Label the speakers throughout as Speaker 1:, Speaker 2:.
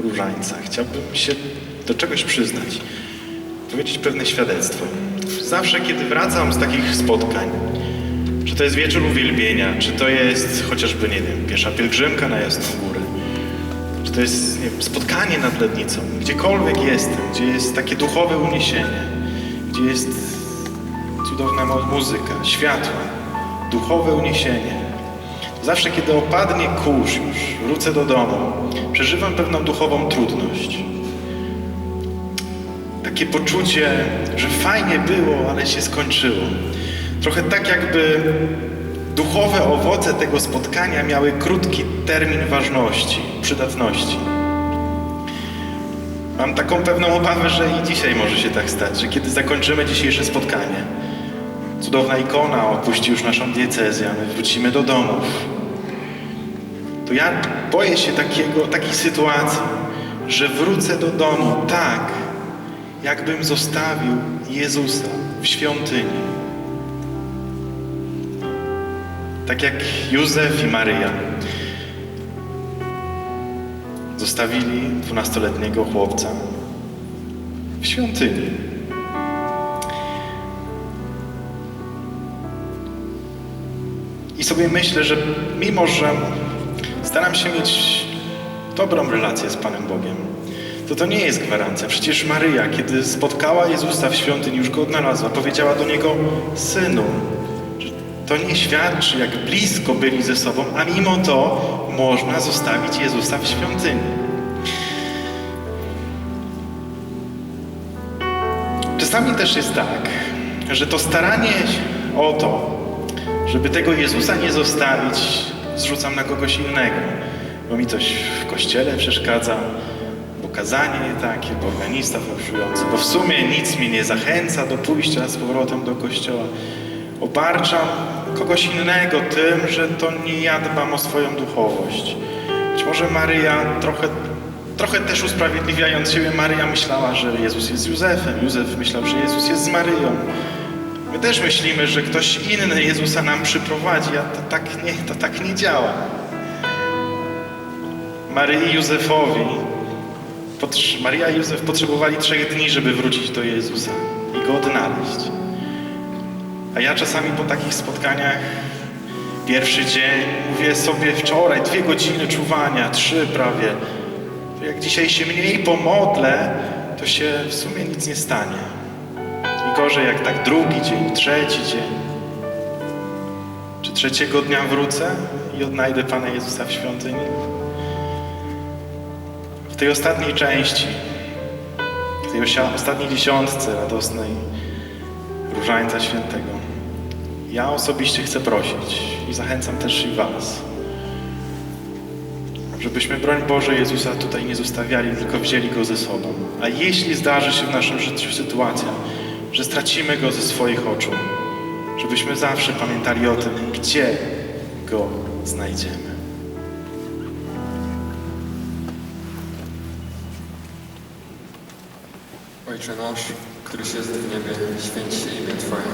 Speaker 1: różańca. Chciałbym się do czegoś przyznać, powiedzieć pewne świadectwo. Zawsze, kiedy wracam z takich spotkań, czy to jest wieczór uwielbienia, czy to jest chociażby, nie wiem, piesza pielgrzymka na Jasną Górę, czy to jest wiem, spotkanie nad Lednicą, gdziekolwiek jestem, gdzie jest takie duchowe uniesienie, gdzie jest cudowna mu- muzyka, światła, duchowe uniesienie. Zawsze, kiedy opadnie kurz już, wrócę do domu, przeżywam pewną duchową trudność. Takie poczucie, że fajnie było, ale się skończyło. Trochę tak jakby duchowe owoce tego spotkania miały krótki termin ważności, przydatności. Mam taką pewną obawę, że i dzisiaj może się tak stać, że kiedy zakończymy dzisiejsze spotkanie, cudowna ikona opuści już naszą diecezję, my wrócimy do domów. To ja boję się takiego, takiej sytuacji, że wrócę do domu tak, jakbym zostawił Jezusa w świątyni. Tak jak Józef i Maryja zostawili dwunastoletniego chłopca w świątyni. Sobie myślę, że mimo, że staram się mieć dobrą relację z Panem Bogiem, to to nie jest gwarancja. Przecież Maryja, kiedy spotkała Jezusa w świątyni, już go odnalazła, powiedziała do niego, synu, to nie świadczy, jak blisko byli ze sobą, a mimo to można zostawić Jezusa w świątyni. Czasami też jest tak, że to staranie o to, żeby tego Jezusa nie zostawić, zrzucam na kogoś innego, bo mi coś w kościele przeszkadza, bo kazanie nie takie, bo organista fałszujący, bo w sumie nic mnie nie zachęca do pójścia z powrotem do kościoła. Obarczam kogoś innego tym, że to nie ja dbam o swoją duchowość. Być może Maryja trochę, trochę też usprawiedliwiając siebie, Maryja myślała, że Jezus jest Józefem, Józef myślał, że Jezus jest z Maryją. My też myślimy, że ktoś inny Jezusa nam przyprowadzi, a to tak nie, to tak nie działa. Maryi i Józefowi, Maria i Józef potrzebowali trzech dni, żeby wrócić do Jezusa i Go odnaleźć. A ja czasami po takich spotkaniach, pierwszy dzień, mówię sobie wczoraj, dwie godziny czuwania, trzy prawie, jak dzisiaj się mniej pomodlę, to się w sumie nic nie stanie. Gorzej jak tak drugi dzień, trzeci dzień. Czy trzeciego dnia wrócę i odnajdę Pana Jezusa w świątyni? W tej ostatniej części, w tej ostatniej dziesiątce radosnej Różańca Świętego, ja osobiście chcę prosić i zachęcam też i Was, żebyśmy broń Boże Jezusa tutaj nie zostawiali, tylko wzięli Go ze sobą. A jeśli zdarzy się w naszym życiu sytuacja, że stracimy Go ze swoich oczu, żebyśmy zawsze pamiętali o tym, gdzie Go znajdziemy.
Speaker 2: Ojcze nasz, któryś jest w niebie, święć się imię Twoje.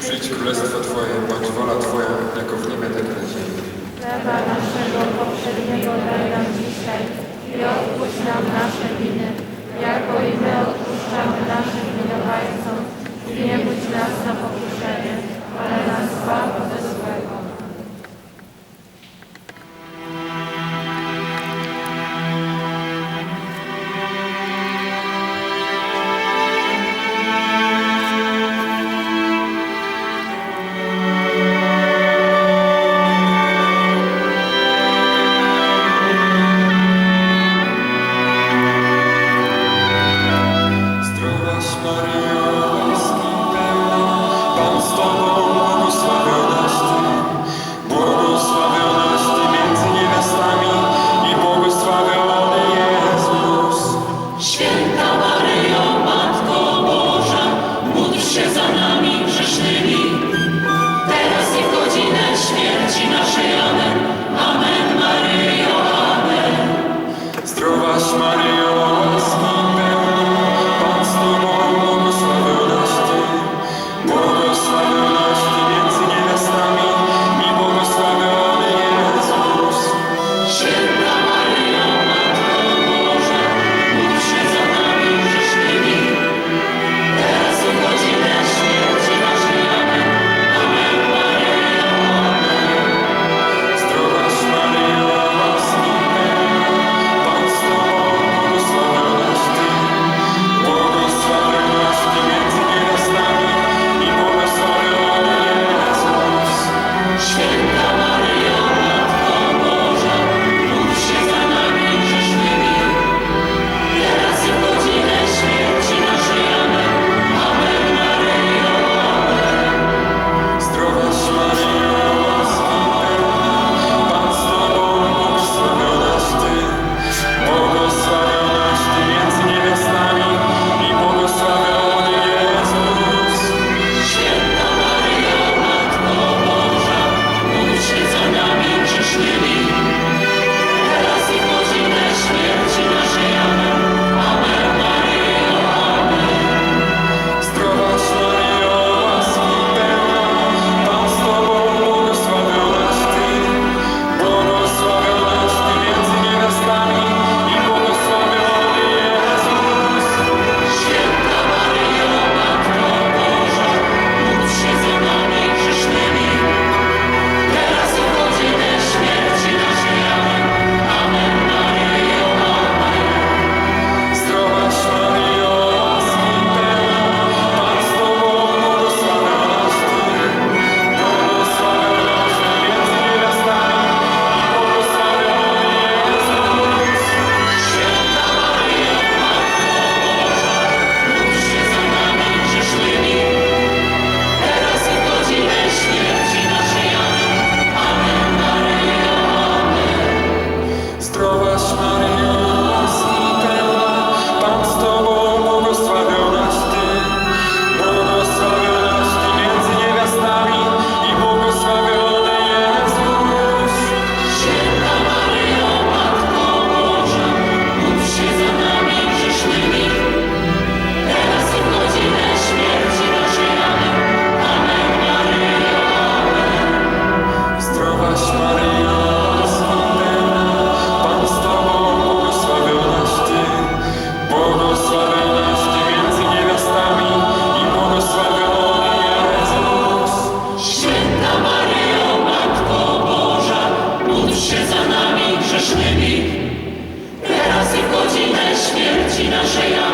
Speaker 2: Przyjdź królestwo Twoje, bądź wola Twoja, jako w niebie, tak na ziemi.
Speaker 3: Chleba naszego poprzedniego daj nam dzisiaj i odpuść nam nasze winy, jako i my odpuszczamy naszym. Nie budź nas na pokuszenie, ale nas Shayna.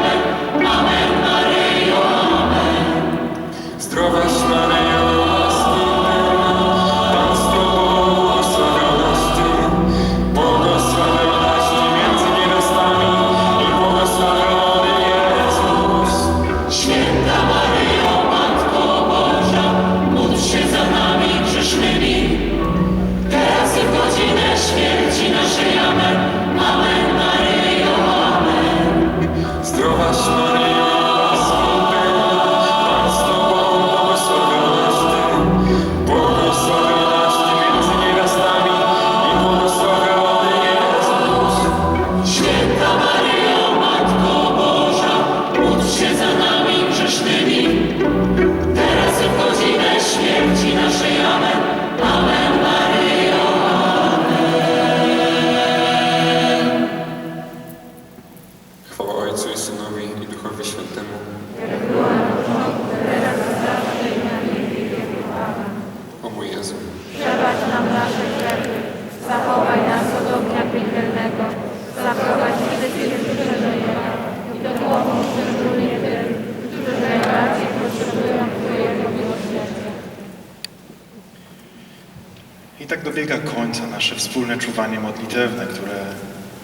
Speaker 3: wspólne czuwanie modlitewne, które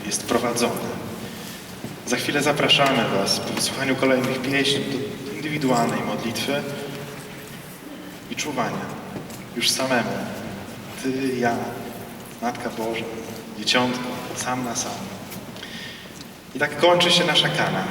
Speaker 3: jest prowadzone. Za chwilę zapraszamy Was po wysłuchaniu kolejnych pieśni do indywidualnej modlitwy i czuwania. Już samemu. Ty, ja, Matka Boża, Dzieciątko, sam na sam. I tak kończy się nasza kana.